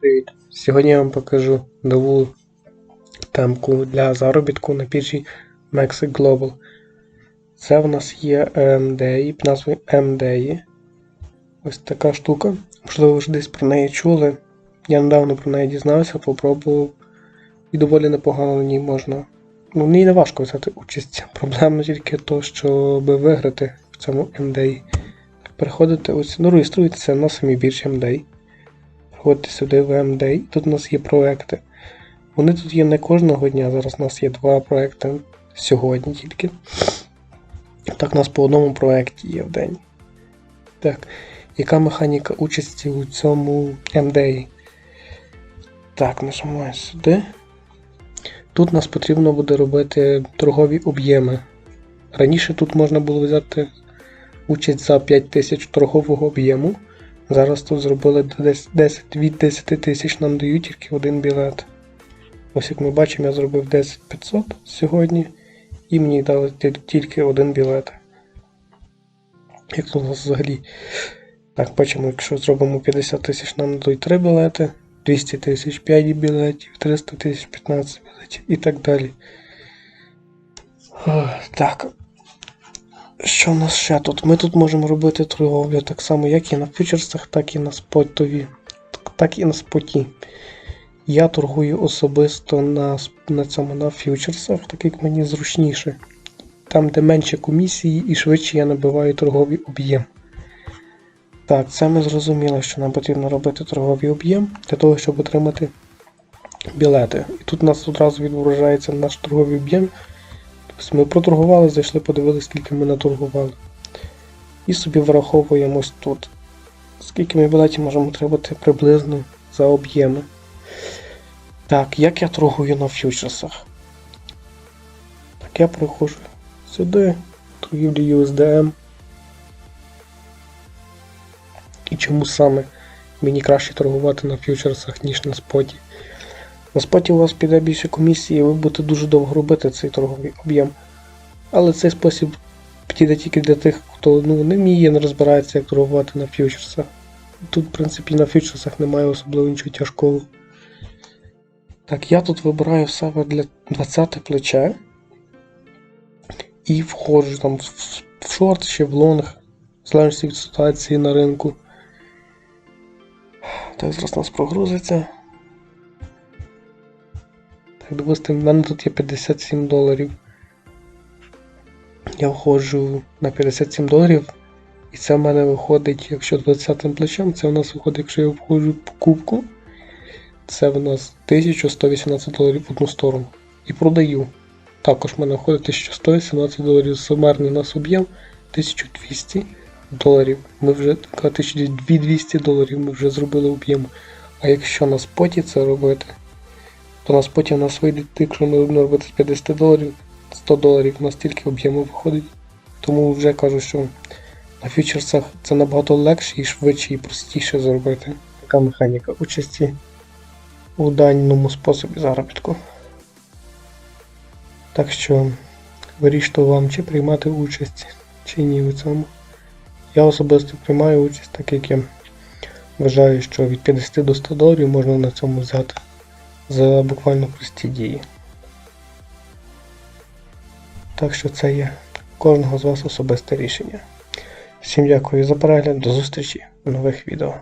Привіт! Сьогодні я вам покажу нову темку для заробітку на біржі Mexic Global. Це в нас є MDI під назвою MDI. Ось така штука. Можливо, ви вже десь про неї чули. Я недавно про неї дізнався, попробував. І доволі непогано на ній можна. Ну, в ній не важко взяти участь. Проблема тільки то, щоб виграти в цьому MDI. Переходите ось, ну, реєструєтеся на самій біржі MDI. Приходьте сюди в MD, тут у нас є проекти. Вони тут є не кожного дня, зараз у нас є два проекти сьогодні тільки. Так, у нас по одному проекті є в день. Так, яка механіка участі у цьому MD? Так, нажимаю сюди. Тут нас потрібно буде робити торгові об'єми. Раніше тут можна було взяти участь за 5000 торгового об'єму. Зараз тут зробили десь 10 від 10 тисяч нам дають тільки один білет. Ось як ми бачимо, я зробив 10 500 сьогодні, і мені дали тільки один білет. Як тут у нас взагалі? Так, бачимо, якщо зробимо 50 тисяч, нам дадуть 3 білети, 200 тисяч 5 білетів, 300 тисяч 15 білетів і так далі. Так. Що в нас ще тут? Ми тут можемо робити торговлю так само, як і на фьючерсах, так і на спотові, так- і на споті. Я торгую особисто на, на цьому на фьючерсах, так як мені зручніше. Там, де менше комісії і швидше я набиваю торговий об'єм. Так, це ми зрозуміли, що нам потрібно робити торговий об'єм для того, щоб отримати білети. І тут у нас одразу відображається наш торговий об'єм. Тобто ми проторгували, зайшли, подивилися, скільки ми наторгували. І собі враховуємо ось тут. Скільки ми білетів можемо отримати приблизно за об'єми. Так, як я торгую на фьючерсах? Так, я проходжу сюди, торгівлі USDM. І чому саме мені краще торгувати на фьючерсах, ніж на споті? На споті у вас піде більше комісії, і ви будете дуже довго робити цей торговий об'єм. Але цей спосіб підійде тільки для тих, хто ну, не вміє, не розбирається, як торгувати на фьючерсах. Тут, в принципі, на фьючерсах немає особливо нічого тяжкого. Так, я тут вибираю себе для 20 плече. І входжу там в, шорт чи в лонг, в залежності від ситуації на ринку. Так, зараз нас прогрузиться. Так, допустимо, в мене тут є 57 доларів. Я входжу на 57 доларів. І це в мене виходить, якщо 20 плечем, це в нас виходить, якщо я входжу в покупку, це в нас 1118 доларів в одну сторону. І продаю. Також в мене виходить 1118 доларів сумарний у нас об'єм 1200 доларів. Ми вже така 1200 доларів ми вже зробили об'єм. А якщо на споті це робити, то на споті в нас вийде, якщо ми будемо робити з 50 доларів, 100 доларів у нас тільки об'єму виходить. Тому вже кажу, що на фьючерсах це набагато легше і швидше і простіше зробити. Така механіка участі у даному способі заробітку. Так що виріште вам, чи приймати участь, чи ні у цьому. Я особисто приймаю участь, так як я вважаю, що від 50 до 100 доларів можна на цьому взяти за буквально прості дії. Так що це є кожного з вас особисте рішення. Всім дякую за перегляд, до зустрічі в нових відео.